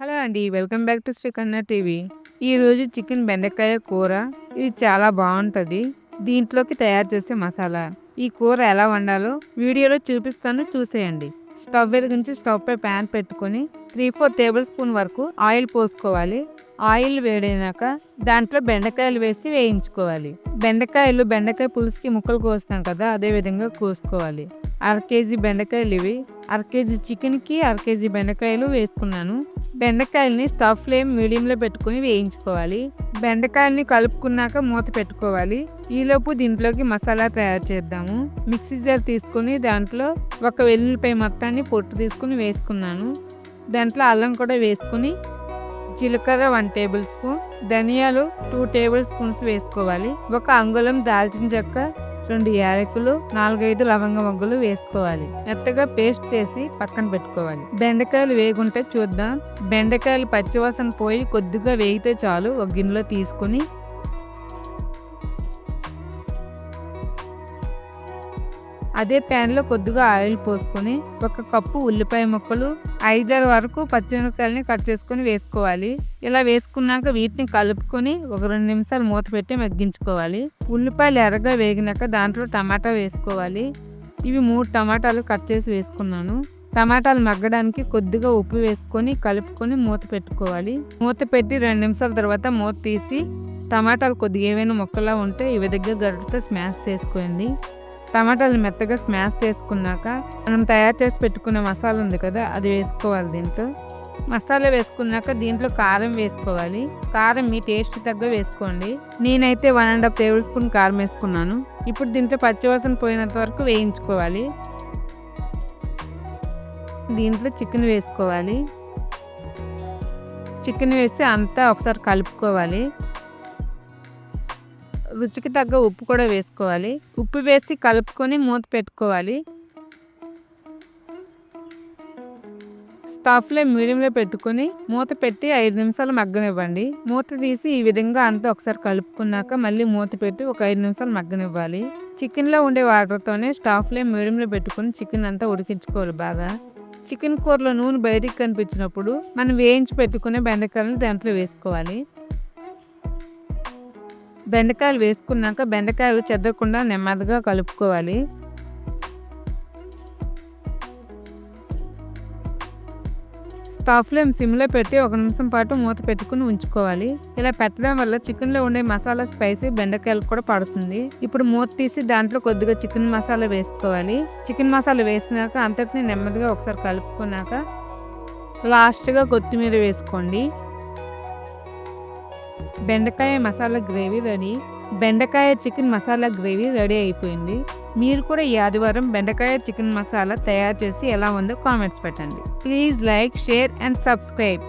Hello అండి welcome back to Srikanna TV. ఈరోజు chicken బెండకాయ కూర ఇది చాలా బాగుంటుంది. దీంట్లోకి తయారు చేసే మసాలా. ఈ కూర ఎలా వండాలో వీడియోలో చూపిస్తాను చూసేయండి. స్టవ్ వెలిగించి స్టవ్ పై ప్యాన్ పెట్టుకొని త్రీ ఫోర్ టేబుల్ స్పూన్ వరకు ఆయిల్ పోసుకోవాలి. ఆయిల్ వేడైనాక దాంట్లో బెండకాయలు వేసి వేయించుకోవాలి. బెండకాయలు బెండకాయ పులుసుకి ముక్కలు కోస్తాం కదా అదే విధంగా కోసుకోవాలి. అర కేజీ బెండకాయలు ఇవి. అర కేజీ చికెన్కి అర కేజీ బెండకాయలు వేసుకున్నాను. బెండకాయల్ని స్టవ్ ఫ్లేమ్ మీడియంలో పెట్టుకుని వేయించుకోవాలి. బెండకాయల్ని కలుపుకున్నాక మూత పెట్టుకోవాలి. ఈలోపు దీంట్లోకి మసాలా తయారు చేద్దాము. మిక్సీ జార్ తీసుకుని దాంట్లో ఒక వెల్లుల్లిపాయ మొత్తాన్ని పొట్టు తీసుకుని వేసుకున్నాను. దాంట్లో అల్లం కూడా వేసుకుని జీలకర్ర వన్ టేబుల్ స్పూన్ ధనియాలు టూ టేబుల్ స్పూన్స్ వేసుకోవాలి. ఒక అంగుళం దాల్చిన చెక్క రెండు యాలకులు నాలుగైదు లవంగ మొగ్గులు వేసుకోవాలి. మెత్తగా పేస్ట్ చేసి పక్కన పెట్టుకోవాలి. బెండకాయలు వేగుంటే చూద్దాం. బెండకాయలు పచ్చివాసన పోయి కొద్దిగా వేగితే చాలు. ఒక గిన్నెలో తీసుకుని అదే ప్యాన్లో కొద్దిగా ఆయిల్ పోసుకొని ఒక కప్పు ఉల్లిపాయ ముక్కలు ఐదారు వరకు పచ్చిమిరపకాయలని కట్ చేసుకొని వేసుకోవాలి. ఇలా వేసుకున్నాక వీటిని కలుపుకొని ఒక రెండు నిమిషాలు మూత పెట్టి మగ్గించుకోవాలి. ఉల్లిపాయలు ఎర్రగా వేగినాక దాంట్లో టమాటా వేసుకోవాలి. ఇవి మూడు టమాటాలు కట్ చేసి వేసుకున్నాను. టమాటాలు మగ్గడానికి కొద్దిగా ఉప్పు వేసుకొని కలుపుకొని మూత పెట్టుకోవాలి. మూత పెట్టి రెండు నిమిషాల తర్వాత మూత తీసి టమాటాలు కొద్దిగా ఏవైనా మొక్కలా ఉంటే ఇవి దగ్గర గరిటతో స్మాష్ చేసుకోండి. టమాటాలు మెత్తగా స్మాష్ చేసుకున్నాక మనం తయారు చేసి పెట్టుకున్న మసాలా ఉంది కదా అది వేసుకోవాలి దీంట్లో. మసాలా వేసుకున్నాక దీంట్లో కారం వేసుకోవాలి. కారం మీ టేస్ట్ తగ్గ వేసుకోండి. నేనైతే one and half tablespoon కారం వేసుకున్నాను. ఇప్పుడు దీంట్లో పచ్చివాసన పోయినంత వరకు వేయించుకోవాలి. దీంట్లో చికెన్ వేసుకోవాలి. చికెన్ వేసి అంతా ఒకసారి కలుపుకోవాలి. రుచికి తగ్గ ఉప్పు కూడా వేసుకోవాలి. ఉప్పు వేసి కలుపుకొని మూత పెట్టుకోవాలి. స్టఫ్లో మీడియంలో పెట్టుకొని మూత పెట్టి ఐదు నిమిషాలు మగ్గనివ్వండి. మూత తీసి ఈ విధంగా అంతా ఒకసారి కలుపుకున్నాక మళ్ళీ మూత పెట్టి ఒక ఐదు నిమిషాలు మగ్గనివ్వాలి. చికెన్లో ఉండే వాటర్తోనే స్టాఫ్లో మీడియంలో పెట్టుకొని చికెన్ అంతా ఉడికించుకోవాలి బాగా. చికెన్ కూరలో నూనె బయటికి కనిపించినప్పుడు మనం వేయించి పెట్టుకునే బెండకాయలను దాంట్లో వేసుకోవాలి. బెండకాయలు వేసుకున్నాక బెండకాయలు చెద్దకుండా నెమ్మదిగా కలుపుకోవాలి. స్టవ్ ఫ్లేమ్ సిమ్లో పెట్టి ఒక నిమిషం పాటు మూత పెట్టుకుని ఉంచుకోవాలి. ఇలా పెట్టడం వల్ల చికెన్లో ఉండే మసాలా స్పైసీ బెండకాయలు కూడా పడుతుంది. ఇప్పుడు మూత తీసి దాంట్లో కొద్దిగా చికెన్ మసాలా వేసుకోవాలి. చికెన్ మసాలా వేసినాక అంతటిని నెమ్మదిగా ఒకసారి కలుపుకున్నాక లాస్ట్గా కొత్తిమీర వేసుకోండి. బెండకాయ మసాలా గ్రేవీ రెడీ. బెండకాయ చికెన్ మసాలా గ్రేవీ రెడీ అయిపోయింది. మీరు కూడా ఈ ఆదివారం బెండకాయ చికెన్ మసాలా తయారు చేసి ఎలా ఉందో కామెంట్స్ పెట్టండి. Please like share and subscribe.